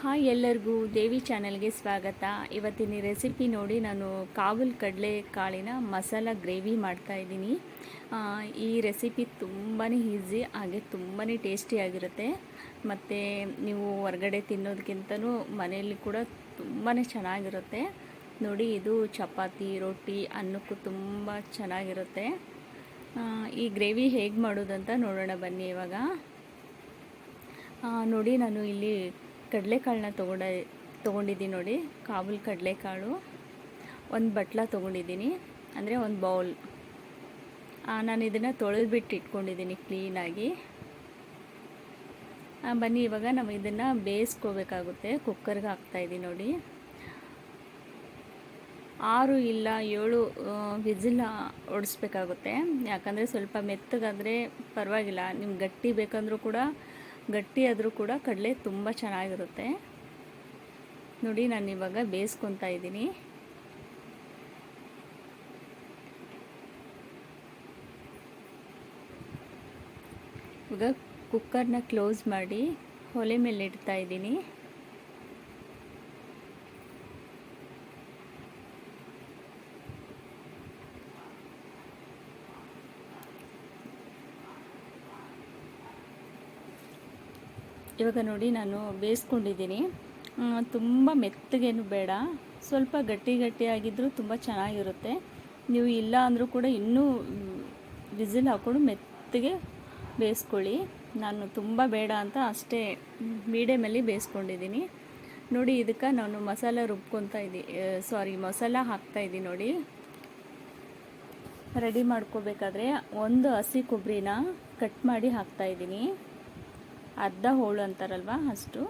Hi ಎಲ್ಲರಿಗೂ, ದೇವಿ ಚಾನಲ್ಗೆ ಸ್ವಾಗತ. ಇವತ್ತಿನ ರೆಸಿಪಿ ನೋಡಿ ನಾನು ಕಾವಲ್ ಕಡಲೆ ಕಾಳಿನ ಮಸಾಲ ಗ್ರೇವಿ ಮಾಡ್ತಾ ಇದ್ದೀನಿ. ಈ ರೆಸಿಪಿ ತುಂಬಾ ಈಸಿ, ಹಾಗೆ ತುಂಬಾ ಟೇಸ್ಟಿಯಾಗಿರುತ್ತೆ ಮತ್ತು ನೀವು ಹೊರಗಡೆ ತಿನ್ನೋದಕ್ಕಿಂತನೂ ಮನೆಯಲ್ಲಿ ಕೂಡ ತುಂಬಾ ಚೆನ್ನಾಗಿರುತ್ತೆ. ನೋಡಿ, ಇದು ಚಪಾತಿ, ರೊಟ್ಟಿ ಅನ್ನಕ್ಕೂ ತುಂಬ ಚೆನ್ನಾಗಿರುತ್ತೆ. ಈ ಗ್ರೇವಿ ಹೇಗೆ ಮಾಡೋದಂತ ನೋಡೋಣ ಬನ್ನಿ ಇವಾಗ. ನೋಡಿ, ನಾನು ಇಲ್ಲಿ ಕಡಲೆಕಾಳನ್ನ ತೊಗೊಂಡ, ತೊಗೊಂಡಿದ್ದೀನಿ ನೋಡಿ. ಕಾಬೂಲ್ ಕಡಲೆಕಾಳು. ಒಂದು ಬಟ್ಲ ತೊಗೊಂಡಿದ್ದೀನಿ. ಅಂದರೆ ಒಂದು ಬೌಲ್. ನಾನು ಇದನ್ನು ತೊಳೆದ್ಬಿಟ್ಟು ಇಟ್ಕೊಂಡಿದ್ದೀನಿ ಕ್ಲೀನಾಗಿ ಬನ್ನಿ, ಇವಾಗ ನಾವು ಇದನ್ನು ಬೇಯಿಸ್ಕೋಬೇಕಾಗುತ್ತೆ. ಕುಕ್ಕರ್ಗೆ ಹಾಕ್ತಾಯಿದ್ದೀನಿ ನೋಡಿ. ಆರು ಇಲ್ಲ ಏಳು ವಿಜಿಲ್ ಹೊಡಿಸ್ಬೇಕಾಗುತ್ತೆ ಯಾಕಂದರೆ ಸ್ವಲ್ಪ ಮೆತ್ತಗಾದರೆ ಪರವಾಗಿಲ್ಲ. ನಿಮ್ಗೆ ಗಟ್ಟಿ ಬೇಕಂದ್ರೂ ಕೂಡ ಗಟ್ಟಿ ಆದರೂ ಕೂಡ ಕಡಲೆ ತುಂಬ ಚೆನ್ನಾಗಿರುತ್ತೆ. ನೋಡಿ, ನಾನು ಇವಾಗ ಬೇಯಿಸ್ಕೊತಾ ಇದ್ದೀನಿ. ಇವಾಗ ಕುಕ್ಕರ್ನ ಕ್ಲೋಸ್ ಮಾಡಿ, ಒಲೆ ಮೇಲೆ ಇಡ್ತಾ ಇದ್ದೀನಿ. ಇವಾಗ ನೋಡಿ ನಾನು ಬೇಯಿಸ್ಕೊಂಡಿದ್ದೀನಿ. ತುಂಬ ಮೆತ್ತಗೇನು ಬೇಡ. ಸ್ವಲ್ಪ ಗಟ್ಟಿ ಗಟ್ಟಿಯಾಗಿದ್ದರೂ ತುಂಬ ಚೆನ್ನಾಗಿರುತ್ತೆ. ನೀವು ಇಲ್ಲ ಅಂದರೂ ಕೂಡ ಇನ್ನೂ ವಿಸಿಲ್ ಹಾಕ್ಕೊಂಡು ಮೆತ್ತಗೆ ಬೇಯಿಸ್ಕೊಳ್ಳಿ. ನಾನು ತುಂಬ ಬೇಡ ಅಂತ ಅಷ್ಟೇ ಮೀಡಿಯಮಲ್ಲಿ ಬೇಯಿಸ್ಕೊಂಡಿದ್ದೀನಿ. ನೋಡಿ ಇದಕ್ಕೆ ನಾನು ಮಸಾಲ ರುಬ್ಕೊತಾ ಇದ್ದೀನಿ ಸಾರಿ ಮಸಾಲ ಹಾಕ್ತಾ ಇದ್ದೀನಿ ನೋಡಿ. ರೆಡಿ ಮಾಡ್ಕೋಬೇಕಾದ್ರೆ ಒಂದು ಹಸಿ ಕೊಬ್ಬರಿನ ಕಟ್ ಮಾಡಿ ಹಾಕ್ತಾ ಇದ್ದೀನಿ. ಅರ್ಧ ಹೋಳು ಅಂತಾರಲ್ವ ಅಷ್ಟು.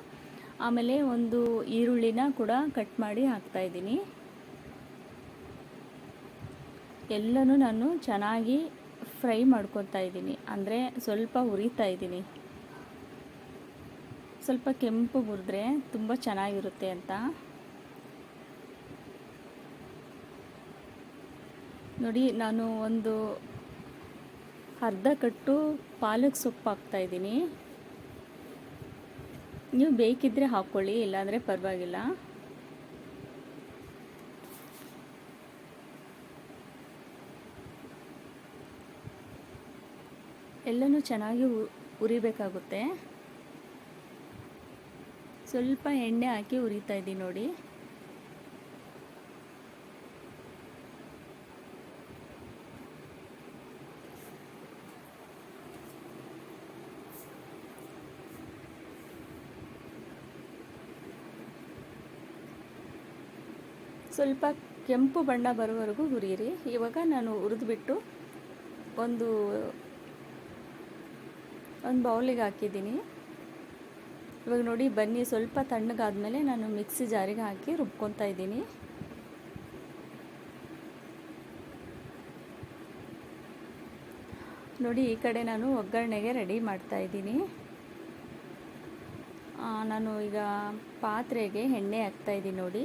ಆಮೇಲೆ ಒಂದು ಈರುಳ್ಳಿನ ಕೂಡ ಕಟ್ ಮಾಡಿ ಹಾಕ್ತಾ ಇದ್ದೀನಿ. ಎಲ್ಲನೂ ನಾನು ಚೆನ್ನಾಗಿ ಫ್ರೈ ಮಾಡ್ಕೊತಾ ಇದ್ದೀನಿ. ಅಂದರೆ ಸ್ವಲ್ಪ ಹುರಿತಾ ಇದ್ದೀನಿ. ಸ್ವಲ್ಪ ಕೆಂಪು ಹುರಿದ್ರೆ ತುಂಬ ಚೆನ್ನಾಗಿರುತ್ತೆ ಅಂತ. ನೋಡಿ, ನಾನು ಒಂದು ಅರ್ಧ ಕಟ್ಟು ಪಾಲಕ್ ಸೊಪ್ಪು ಹಾಕ್ತಾ ಇದ್ದೀನಿ. ನೀವು ಬೇಕಿದ್ದರೆ ಹಾಕ್ಕೊಳ್ಳಿ ಇಲ್ಲಾಂದರೆ ಪರವಾಗಿಲ್ಲ. ಎಲ್ಲನೂ ಚೆನ್ನಾಗಿ ಉರಿಬೇಕಾಗುತ್ತೆ. ಸ್ವಲ್ಪ ಎಣ್ಣೆ ಹಾಕಿ ಉರಿತಾ ಇದ್ದೀನಿ ನೋಡಿ. ಸ್ವಲ್ಪ ಕೆಂಪು ಬಣ್ಣ ಬರೋವರೆಗೂ ಹುರಿಯಿರಿ ಇವಾಗ ನಾನು ಹುರಿದ್ಬಿಟ್ಟು ಒಂದು ಒಂದು ಬೌಲಿಗೆ ಹಾಕಿದ್ದೀನಿ. ಇವಾಗ ನೋಡಿ, ಬನ್ನಿ, ಸ್ವಲ್ಪ ತಣ್ಣಗಾದ್ಮೇಲೆ ನಾನು ಮಿಕ್ಸಿ ಜಾರಿಗೆ ಹಾಕಿ ರುಬ್ಕೊತಾ ಇದ್ದೀನಿ. ನೋಡಿ, ಈ ಕಡೆ ನಾನು ಒಗ್ಗರಣೆಗೆ ರೆಡಿ ಮಾಡ್ತಾ ಇದ್ದೀನಿ. ನಾನು ಈಗ ಪಾತ್ರೆಗೆ ಎಣ್ಣೆ ಹಾಕ್ತಾ ಇದ್ದೀನಿ ನೋಡಿ.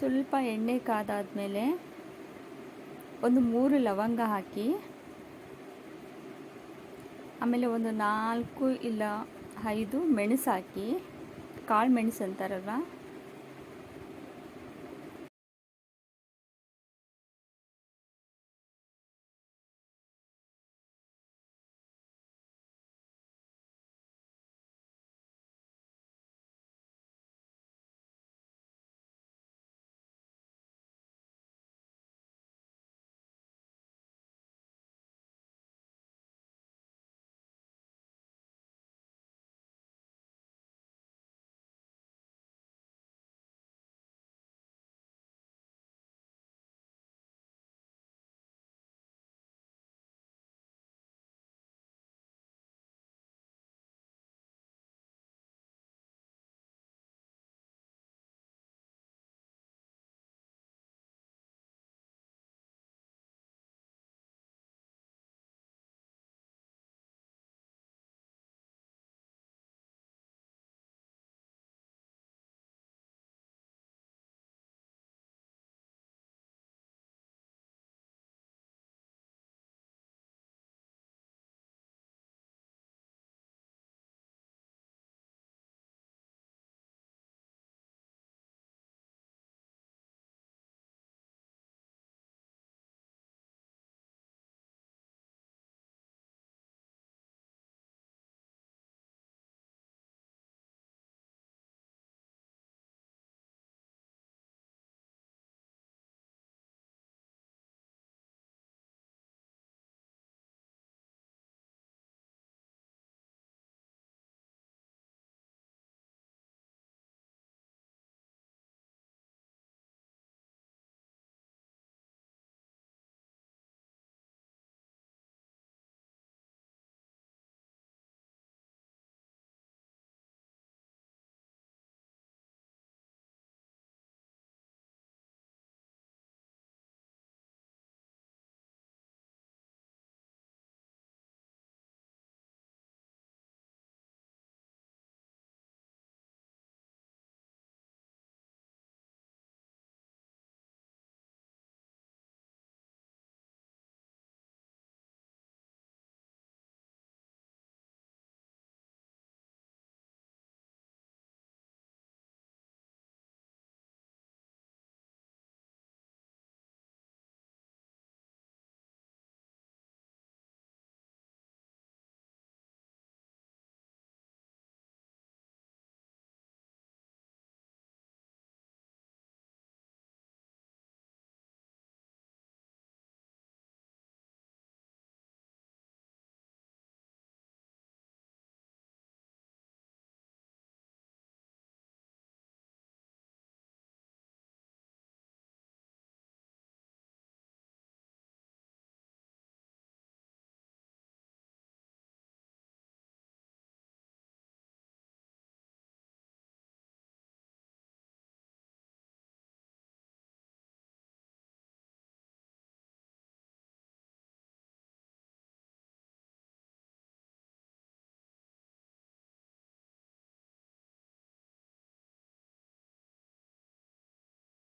ಸ್ವಲ್ಪ ಎಣ್ಣೆ ಕಾದಾದಮೇಲೆ ಒಂದು ಮೂರು ಲವಂಗ ಹಾಕಿ, ಆಮೇಲೆ ಒಂದು ನಾಲ್ಕು ಇಲ್ಲ ಐದು ಮೆಣಸು ಹಾಕಿ, ಕಾಳು ಮೆಣಸು ಅಂತಾರಲ್ವ?